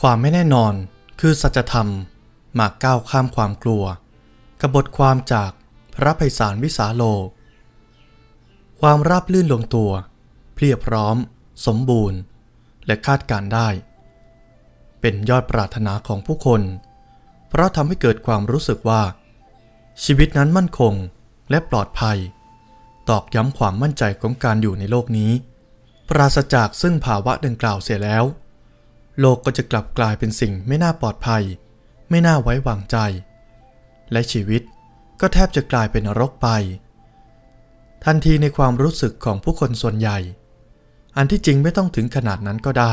ความไม่แน่นอนคือสัจธรรมมาก้าวข้ามความกลัวกบบทความจากพระไพศาลวิสาโล ความราบลื่นลงตัว เพียบพร้อม สมบูรณ์ และคาดการได้ เป็นยอดปรารถนาของผู้คน เพราะทำให้เกิดความรู้สึกว่า ชีวิตนั้นมั่นคงและปลอดภัย ตอกย้ำความมั่นใจของการอยู่ในโลกนี้ ปราศจากซึ่งภาวะดังกล่าวเสียแล้ว โลกก็จะกลับกลายเป็นสิ่งไม่น่าปลอดภัย ไม่น่าไว้วางใจ และชีวิตก็แทบจะกลายเป็นนรกไป ทันทีในความรู้สึกของผู้คนส่วนใหญ่ อันที่จริงไม่ต้องถึงขนาดนั้นก็ได้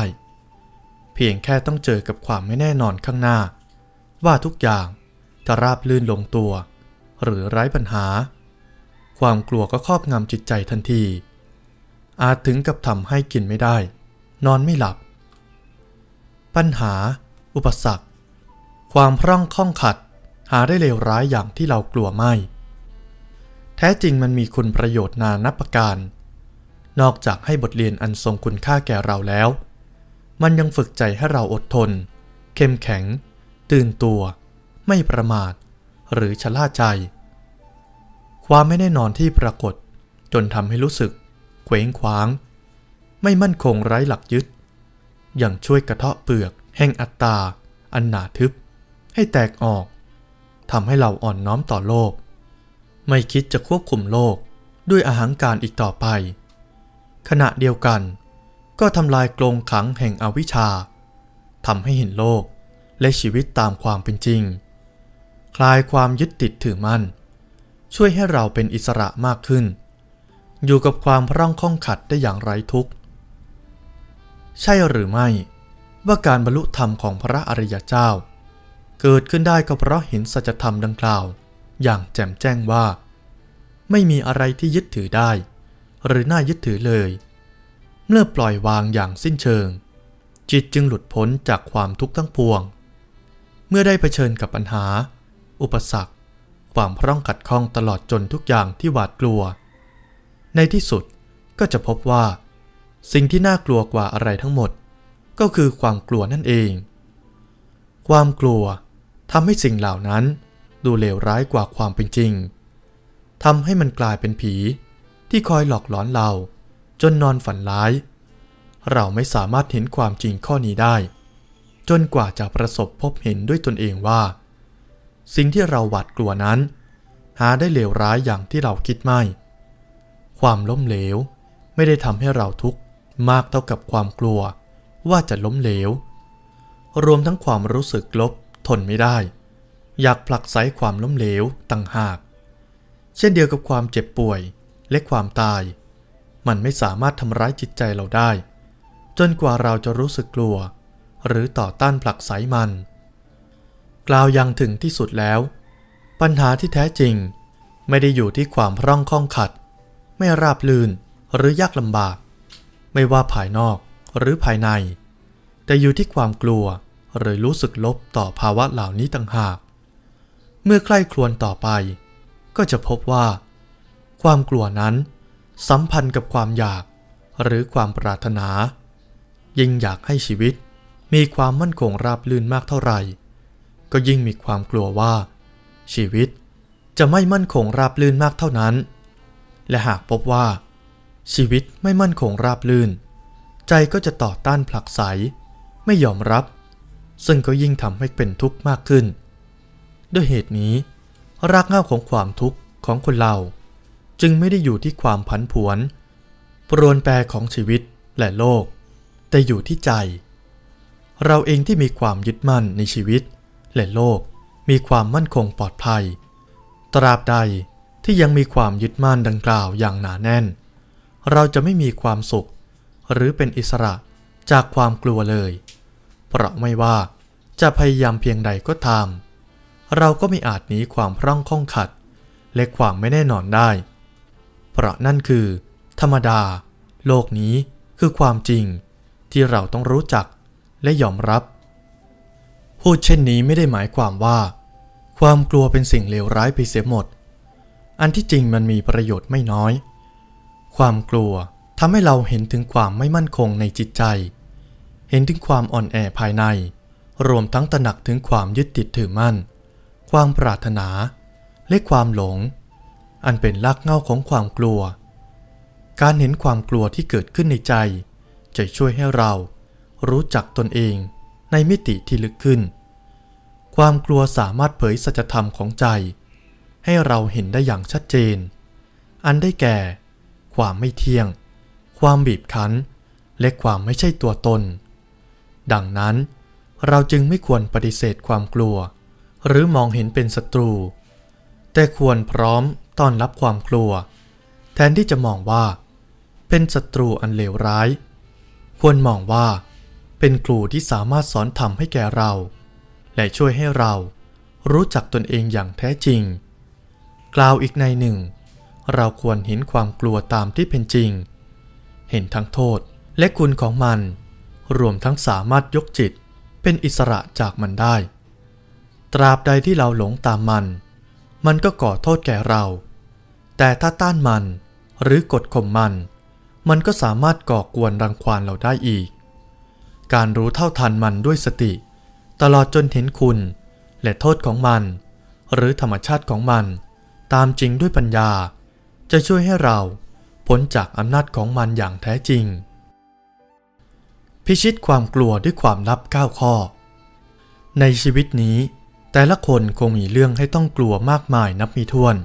เพียงแค่ต้องเจอกับความไม่แน่นอนข้างหน้า ว่าทุกอย่างจะราบลื่นลงตัว หรือไร้ปัญหา ความกลัวก็ครอบงำจิตใจทันที อาจถึงกับทำให้กินไม่ได้ นอนไม่หลับ ปัญหา อุปสรรค ความพร่องข้องขัด หาได้เลวร้ายอย่างที่เรากลัวไม่ แท้จริงมันมีคุณประโยชน์นานับประการ นอกจากให้บทเรียนอันทรงคุณค่าแก่เราแล้ว มันยังฝึกใจให้เราอดทน เข้มแข็ง ตื่นตัว ไม่ประมาท หรือชะล่าใจ ความไม่แน่นอนที่ปรากฏ จนทำให้รู้สึก เคว้งคว้าง ไม่มั่นคงไร้หลักยึด ย่างช่วยกระเทาะเปลือก แห่งอัตตา อันหนาทึบ ให้แตกออกทำให้เราอ่อนน้อมต่อโลก ไม่คิดจะควบคุมโลกด้วยอาหางการอีกต่อไป ขณะเดียวกัน ก็ทำลายกรงขังแห่งอวิชชาทำให้เห็นโลกและชีวิตตามความเป็นจริง คลายความยึดติดถือมั่น ช่วยให้เราเป็นอิสระมากขึ้น อยู่กับความพร่องข้องขัดได้อย่างไร้ทุกข์ ใช่หรือไม่ ว่าการบรรลุธรรมของพระอริยเจ้า เกิดขึ้นได้ก็เพราะเห็นสัจธรรมดังกล่าว อย่างแจ่มแจ้งว่า ไม่มีอะไรที่ยึดถือได้ หรือน่ายึดถือเลย เมื่อปล่อยวางอย่างสิ้นเชิง จิตจึงหลุดพ้นจากความทุกข์ทั้งปวง เมื่อได้เผชิญกับปัญหา อุปสรรค ความพร่องขัดข้องตลอดจนทุกอย่างที่หวาดกลัว ในที่สุดก็จะพบว่า สิ่งที่น่ากลัวกว่าอะไรทั้งหมด ก็คือความกลัวนั่นเอง ความกลัวทำให้สิ่งเหล่านั้นดูเลวร้ายกว่าความเป็นจริงทำให้มันกลายเป็นผี ที่คอยหลอกหลอนเรา จนนอนฝันร้าย เราไม่สามารถเห็นความจริงข้อนี้ได้ จนกว่าจะประสบพบเห็นด้วยตนเองว่า สิ่งที่เราหวาดกลัวนั้น หาได้เลวร้ายอย่างที่เราคิดไม่ ความล้มเหลวไม่ได้ทำให้เราทุกข์ มากเท่ากับความกลัวว่าจะล้มเหลว รวมทั้งความรู้สึกลบทนไม่ได้ อยากผลักไสความล้มเหลวต่างหาก เช่นเดียวกับความเจ็บป่วยและความตาย มันไม่สามารถทำร้ายจิตใจเราได้ จนกว่าเราจะรู้สึกกลัว หรือต่อต้านผลักไสมัน กล่าวยังถึงที่สุดแล้ว ปัญหาที่แท้จริง ไม่ได้อยู่ที่ความพร่องข้องขัด ไม่ราบลื่นหรือยากลำบาก ไม่ว่าภายนอกหรือภายใน แต่อยู่ที่ความกลัวหรือรู้สึกลบต่อภาวะเหล่านี้ต่างหาก เมื่อใคร่ครวญต่อไป ก็จะพบว่า ความกลัวนั้น สัมพันธ์กับความอยากหรือความปรารถนา ยิ่งอยากให้ชีวิตมีความมั่นคงราบลื่นมากเท่าไหร่ ก็ยิ่งมีความกลัวว่า ชีวิตจะไม่มั่นคงราบลื่นมากเท่านั้น และหากพบว่า ชีวิตไม่มั่นคงราบลื่น ใจก็จะต่อต้านผลักไส ไม่ยอมรับ ซึ่งก็ยิ่งทำให้เป็นทุกข์มากขึ้น ด้วยเหตุนี้ รากเหง้าของความทุกข์ของคนเรา จึงไม่ได้อยู่ที่ความผันผวนปรวนแปรของชีวิตและโลก แต่อยู่ที่ใจ เราเองที่มีความยึดมั่นในชีวิต และโลกมีความมั่นคงปลอดภัย ตราบใดที่ยังมีความยึดมั่นดังกล่าวอย่างหนาแน่น เราจะไม่มีความสุข หรือเป็นอิสระจากความกลัวเลย เพราะไม่ว่าจะพยายามเพียงใดก็ตาม เราก็ไม่อาจหนีความพร่องข้องขัด และความไม่แน่นอนได้ เพราะนั่นคือ ธรรมดา โลกนี้คือความจริงที่เราต้องรู้จักและยอมรับ พูดเช่นนี้ไม่ได้หมายความว่า ความกลัวเป็นสิ่งเลวร้ายไปเสียหมด อันที่จริงมันมีประโยชน์ไม่น้อย ความกลัวทำให้เราเห็นถึงความไม่มั่นคงในจิตใจ เห็นถึงความอ่อนแอภายใน รวมทั้งตระหนักถึงความยึดติดถือมั่น ความปรารถนา และความหลง อันเป็นรากเหง้าของความกลัว การเห็นความกลัวที่เกิดขึ้นในใจ จะช่วยให้เรารู้จักตนเองในมิติที่ลึกขึ้น ความกลัวสามารถเผยสัจธรรมของใจ ให้เราเห็นได้อย่างชัดเจน อันได้แก่ ความไม่เที่ยง ความบีบคั้น และความไม่ใช่ตัวตน ดังนั้น เราจึงไม่ควรปฏิเสธความกลัว หรือมองเห็นเป็นศัตรู แต่ควรพร้อมต้อนรับความกลัว แทนที่จะมองว่า เป็นศัตรูอันเลวร้าย ควรมองว่า เป็นครูที่สามารถสอนธรรมให้แก่เรา และช่วยให้เรารู้จักตนเองอย่างแท้จริง กล่าวอีกในหนึ่ง เราควรเห็นความกลัวตามที่เป็นจริง เห็นทั้งโทษและคุณของมัน รวมทั้งสามารถยกจิตเป็นอิสระจากมันได้ ตราบใดที่เราหลงตามมัน มันก็ก่อโทษแก่เรา แต่ถ้าต้านมันหรือกดข่มมัน มันก็สามารถก่อกวนรังควานเราได้อีก การรู้เท่าทันมันด้วยสติ ตลอดจนเห็นคุณและโทษของมัน หรือธรรมชาติของมัน ตามจริงด้วยปัญญา จะช่วยให้เราพ้นจากอำนาจของมันอย่างแท้จริง พิชิตความกลัวด้วยความลับ 9 ข้อ ในชีวิตนี้ แต่ละคนคงมีเรื่องให้ต้องกลัวมากมายนับไมีถ้วน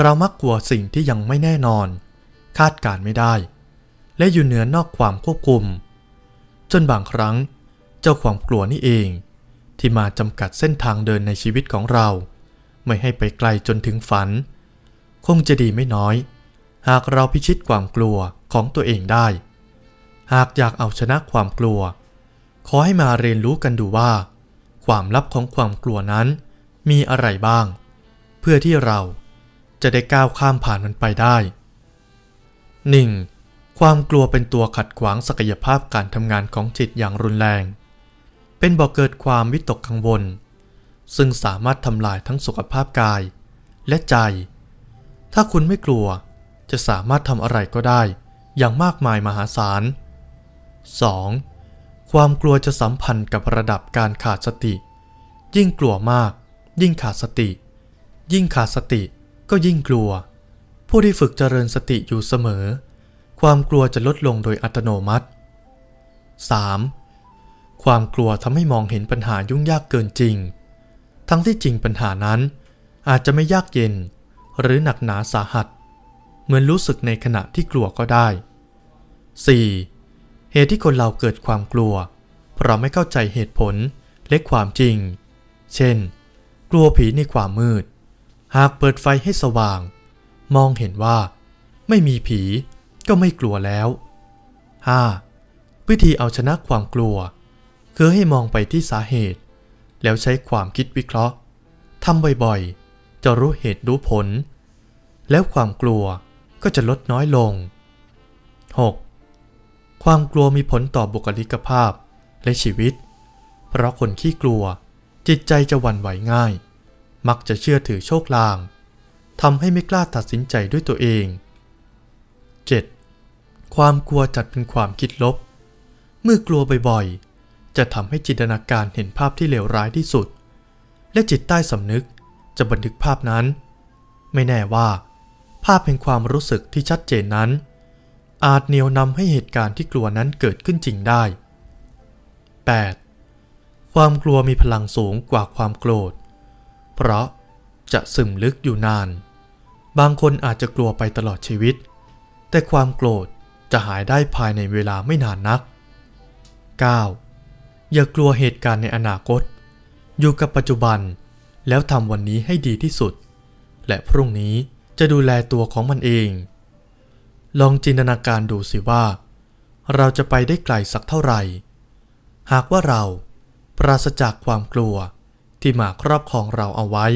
เรามักกลัวสิ่งที่ยังไม่แน่นอน คาดการไม่ได้ และอยู่เหนือนอกความควบคุม จนบางครั้ง เจ้าความกลัวนี่เอง ที่มาจำกัดเส้นทางเดินในชีวิตของเรา ไม่ให้ไปไกลจนถึงฝัน คงจะดีไม่น้อย หากเราพิชิตความกลัวของตัวเองได้ หากอยากเอาชนะความกลัว ขอให้มาเรียนรู้กันดูว่า ความลับของความกลัวนั้นมีอะไรบ้าง เพื่อที่เราจะได้ก้าวข้ามผ่านมันไปได้ 1. ความกลัวเป็นตัวขัดขวางศักยภาพการทำงานของจิตอย่างรุนแรง เป็นบ่อกเกิดความวิตกกังวล ซึ่งสามารถทำลายทั้งสุขภาพกาย และใจ ถ้าคุณไม่กลัว จะสามารถทำอะไรก็ได้ อย่างมากมายมหาศาล 2. ความกลัวจะสัมพันธ์กับระดับการขาดสติ ยิ่งกลัวมาก ยิ่งขาดสติ ยิ่งขาดสติก็ยิ่งกลัว ผู้ที่ฝึกเจริญสติอยู่เสมอ ความกลัวจะลดลงโดยอัตโนมัติ 3. ความกลัวทำให้มองเห็นปัญหายุ่งยากเกินจริง ทั้งที่จริงปัญหานั้นอาจจะไม่ยากเย็น หรือหนักหนาสาหัส เหมือนรู้สึกในขณะที่กลัวก็ได้ 4. เหตุที่คนเราเกิดความกลัว เพราะไม่เข้าใจเหตุผลและความจริง เช่น กลัวผีในความมืด หากเปิดไฟให้สว่าง มองเห็นว่า ไม่มีผีก็ไม่กลัวแล้ว 5. วิธีเอาชนะความกลัว คือให้มองไปที่สาเหตุ แล้วใช้ความคิดวิเคราะห์ทำบ่อยๆ จะรู้เหตุรู้ผล แล้วความกลัวก็จะลดน้อยลง 6. ความกลัวมีผลต่อบุคลิกภาพและชีวิต เพราะคนขี้กลัวจิตใจจะหวั่นไหวง่าย มักจะเชื่อถือโชคลางทำให้ไม่กล้าตัดสินใจด้วยตัวเอง 7. ความกลัวจัดเป็นความคิดลบ เมื่อกลัวบ่อยๆ จะทำให้จินตนาการเห็นภาพที่เลวร้ายที่สุด และจิตใต้สำนึกจะบันทึกภาพนั้น ไม่แน่ว่าาพแห่งความรู้สึกที่ชัดเจนนั้น อาจเหนี่ยวนำให้เหตุการณ์ที่กลัวนั้นเกิดขึ้นจริงได้ 8. ความกลัวมีพลังสูงกว่าความโกรธ เพราะจะซึมลึกอยู่นาน บางคนอาจจะกลัวไปตลอดชีวิต แต่ความโกรธจะหายได้ภายในเวลาไม่นานนัก 9. อย่ากลัวเหตุการณ์ในอนาคต อยู่กับปัจจุบันแล้วทำวันนี้ให้ดีที่สุด และพรุ่งนี้ จะดูแลตัวของมันเอง ลองจินตนาการดูสิว่า เราจะไปได้ไกลสักเท่าไหร่ หากว่าเราปราศจากความกลัวที่มาครอบครองเราเอาไว้